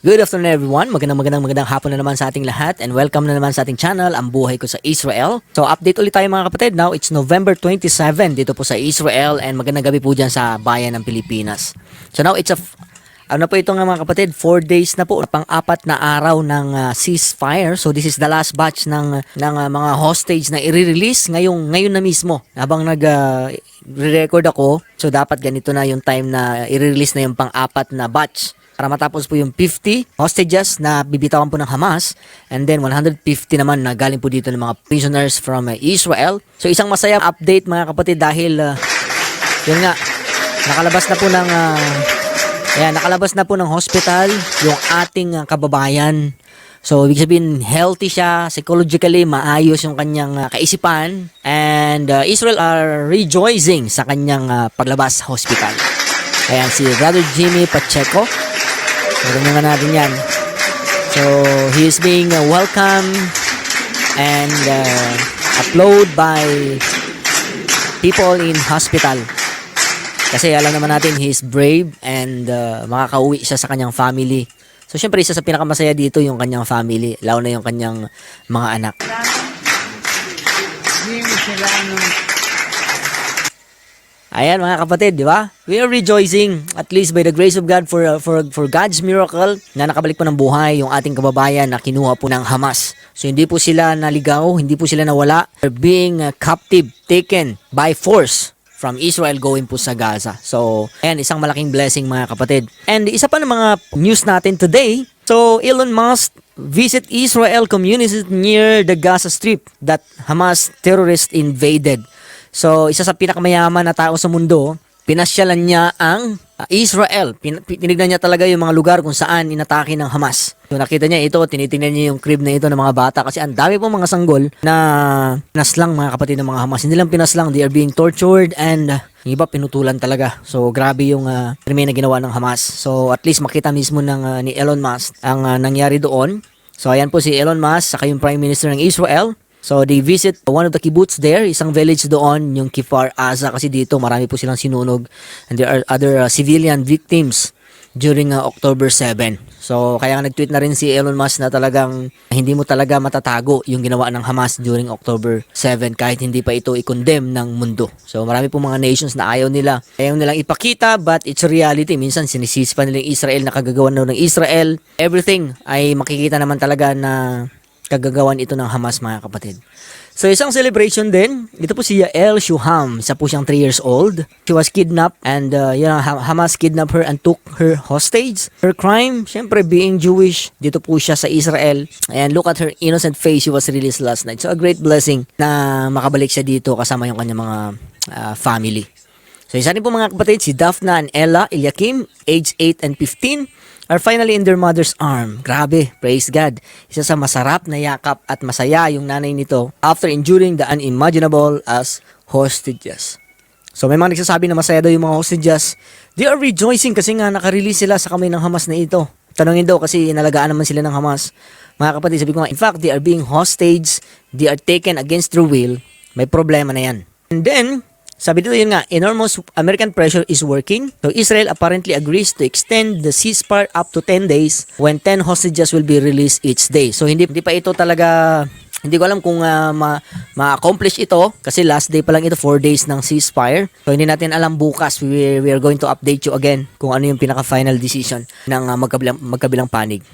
Good afternoon everyone. Magandang magandang magandang hapon na naman sa ating lahat and welcome na naman sa ating channel, Ang Buhay Ko sa Israel. So update ulit tayo mga kapatid. Now it's November 27 dito po sa Israel and magandang gabi po dyan sa bayan ng Pilipinas. So now it's a ano po ito nga mga kapatid, 4 days na po, pang-apat na araw ng uh, ceasefire. So this is the last batch ng ng uh, mga hostage na i-release ngayong ngayon na mismo. Habang nag uh, record ako, so dapat ganito na yung time na i-release na yung pang-apat na batch para matapos po yung 50 hostages na bibitawan po ng Hamas and then 150 naman na galing po dito ng mga prisoners from uh, Israel. So isang masayang update mga kapatid dahil uh, yun nga nakalabas na po ng uh, ayan, nakalabas na po ng hospital yung ating uh, kababayan. So, ibig sabihin, healthy siya, psychologically, maayos yung kanyang uh, kaisipan, and uh, Israel are rejoicing sa kanyang uh, paglabas hospital. Ayan, si Brother Jimmy Pacheco, Meron nga natin yan. So, he is being uh, welcomed and uh, upload by people in hospital. Kasi alam naman natin, he is brave and uh, makakauwi siya sa kanyang family. So, syempre, isa sa pinakamasaya dito yung kanyang family, lalo na yung kanyang mga anak. Nung Ayan mga kapatid, di ba? We are rejoicing at least by the grace of God for uh, for for God's miracle na nakabalik po ng buhay yung ating kababayan na kinuha po ng Hamas. So hindi po sila naligaw, hindi po sila nawala. They're being uh, captive, taken by force from Israel going po sa Gaza. So, ayan, isang malaking blessing mga kapatid. And isa pa ng mga news natin today, so Elon Musk visit Israel communities near the Gaza Strip that Hamas terrorists invaded. So, isa sa pinakamayaman na tao sa mundo, pinasyalan niya ang uh, Israel. Pin- tinignan niya talaga yung mga lugar kung saan inatake ng Hamas. So, nakita niya ito, tinitingnan niya yung crib na ito ng mga bata kasi ang dami pong mga sanggol na pinaslang mga kapatid ng mga Hamas. Hindi lang pinaslang, they are being tortured and yung iba pinutulan talaga. So, grabe yung uh, na ginawa ng Hamas. So, at least makita mismo ng uh, ni Elon Musk ang uh, nangyari doon. So, ayan po si Elon Musk, saka yung Prime Minister ng Israel. So they visit one of the kibbutz there, isang village doon, yung Kifar Aza kasi dito marami po silang sinunog and there are other uh, civilian victims during uh, October 7. So kaya nga nag-tweet na rin si Elon Musk na talagang hindi mo talaga matatago yung ginawa ng Hamas during October 7 kahit hindi pa ito i-condemn ng mundo. So marami po mga nations na ayaw nila. Ayaw nilang ipakita but it's reality. Minsan sinisisi pa nila Israel na kagagawan daw ng Israel. Everything ay makikita naman talaga na kagagawan ito ng Hamas mga kapatid. So isang celebration din, ito po si Yael Shuham, isa po siyang 3 years old. She was kidnapped and uh, Ha- Hamas kidnapped her and took her hostage. Her crime, syempre being Jewish, dito po siya sa Israel. And look at her innocent face, she was released last night. So a great blessing na makabalik siya dito kasama yung kanyang mga uh, family. So isa rin po mga kapatid, si Daphna and Ella Eliakim, age 8 and 15, are finally in their mother's arm. Grabe, praise God. Isa sa masarap na yakap at masaya yung nanay nito after enduring the unimaginable as hostages. So may mga nagsasabi na masaya daw yung mga hostages. They are rejoicing kasi nga nakarelease sila sa kamay ng Hamas na ito. Tanungin daw kasi inalagaan naman sila ng Hamas. Mga kapatid, sabi ko nga, in fact, they are being hostage, they are taken against their will. May problema na yan. And then, sabi dito yun nga, enormous American pressure is working. So Israel apparently agrees to extend the ceasefire up to 10 days when 10 hostages will be released each day. So hindi, hindi pa ito talaga, hindi ko alam kung uh, ma- ma-accomplish ito kasi last day pa lang ito, 4 days ng ceasefire. So hindi natin alam bukas, we, we are going to update you again kung ano yung pinaka-final decision ng uh, magkabilang, magkabilang panig.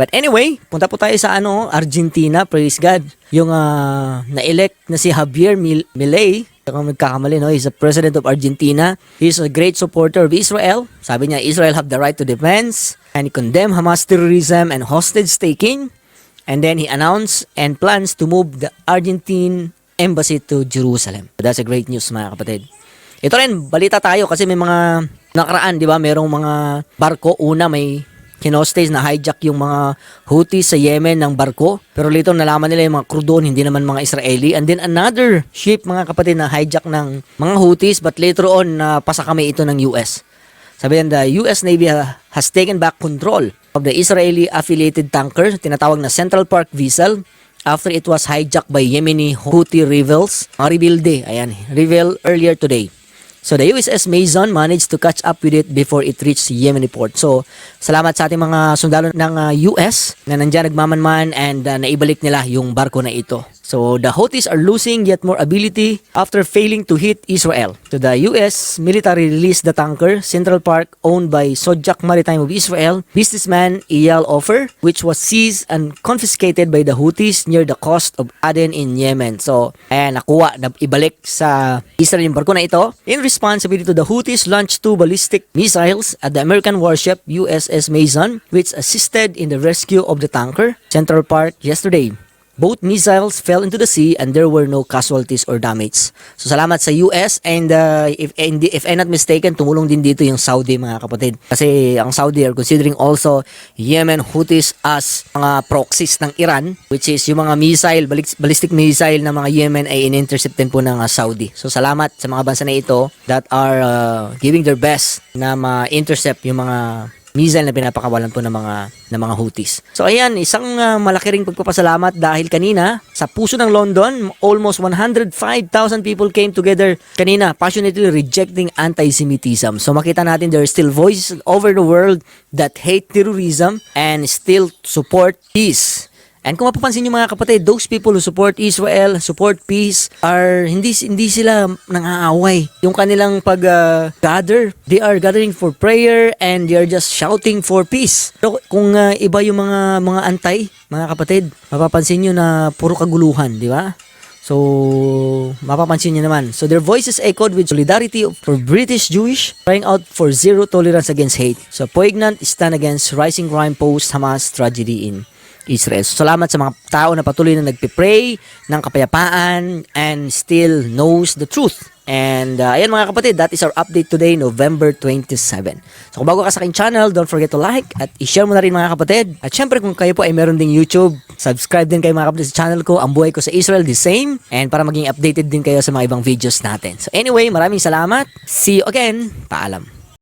But anyway, punta po tayo sa ano, Argentina, praise God. Yung uh, na-elect na si Javier Mil- Milei, kung magkakamali, no? He's the president of Argentina. He's a great supporter of Israel. Sabi niya, Israel have the right to defense and he condemned Hamas terrorism and hostage taking. And then he announced and plans to move the Argentine embassy to Jerusalem. That's a great news mga kapatid. Ito rin, balita tayo kasi may mga nakaraan, di ba? Merong mga barko. Una, may hinostage na hijack yung mga Houthis sa Yemen ng barko. Pero lito nalaman nila yung mga crew doon, hindi naman mga Israeli. And then another ship, mga kapatid, na hijack ng mga Houthis but later on, na pasakami ito ng US. Sabi yan, the US Navy ha- has taken back control of the Israeli-affiliated tanker, tinatawag na Central Park Vessel, after it was hijacked by Yemeni Houthi rebels. Mga rebelde, ayan, rebel earlier today. So the USS Mason managed to catch up with it before it reached Yemeni port. So salamat sa ating mga sundalo ng uh, US na nandiyan nagmamanman and uh, naibalik nila yung barko na ito. So the Houthis are losing yet more ability after failing to hit Israel. So the US military released the tanker Central Park owned by Sojak Maritime of Israel businessman Eyal Ofer which was seized and confiscated by the Houthis near the coast of Aden in Yemen. So ayan nakuha na ibalik sa Israel yung barko na ito. In responsibility to the Houthis launched two ballistic missiles at the American warship USS Mason which assisted in the rescue of the tanker Central Park yesterday. Both missiles fell into the sea and there were no casualties or damage. So salamat sa US and uh, if and if I'm not mistaken, tumulong din dito yung Saudi mga kapatid. Kasi ang Saudi are considering also Yemen Houthis as mga proxies ng Iran which is yung mga missile, ballistic missile ng mga Yemen ay in-intercept din po ng uh, Saudi. So salamat sa mga bansa na ito that are uh, giving their best na ma-intercept yung mga missile na pinapakawalan po ng mga ng mga Houthis. So ayan, isang uh, malaki ring pagpapasalamat dahil kanina sa puso ng London, almost 105,000 people came together kanina passionately rejecting anti-Semitism. So makita natin there are still voices over the world that hate terrorism and still support peace. And kung mapapansin niyo mga kapatid, those people who support Israel, support peace, are hindi hindi sila nangaaway. Yung kanilang pag uh, gather, they are gathering for prayer and they are just shouting for peace. Pero kung uh, iba yung mga mga antay, mga kapatid, mapapansin niyo na puro kaguluhan, di ba? So, mapapansin niyo naman. So, their voices echoed with solidarity for British Jewish, crying out for zero tolerance against hate. So, poignant stand against rising crime post-Hamas tragedy in Israel. So, salamat sa mga tao na patuloy na nagpipray ng kapayapaan and still knows the truth. And uh, ayan mga kapatid, that is our update today, November 27. So kung bago ka sa aking channel, don't forget to like at i-share mo na rin mga kapatid. At syempre kung kayo po ay meron ding YouTube, subscribe din kayo mga kapatid sa channel ko, ang buhay ko sa Israel, the same. And para maging updated din kayo sa mga ibang videos natin. So anyway, maraming salamat. See you again. Paalam.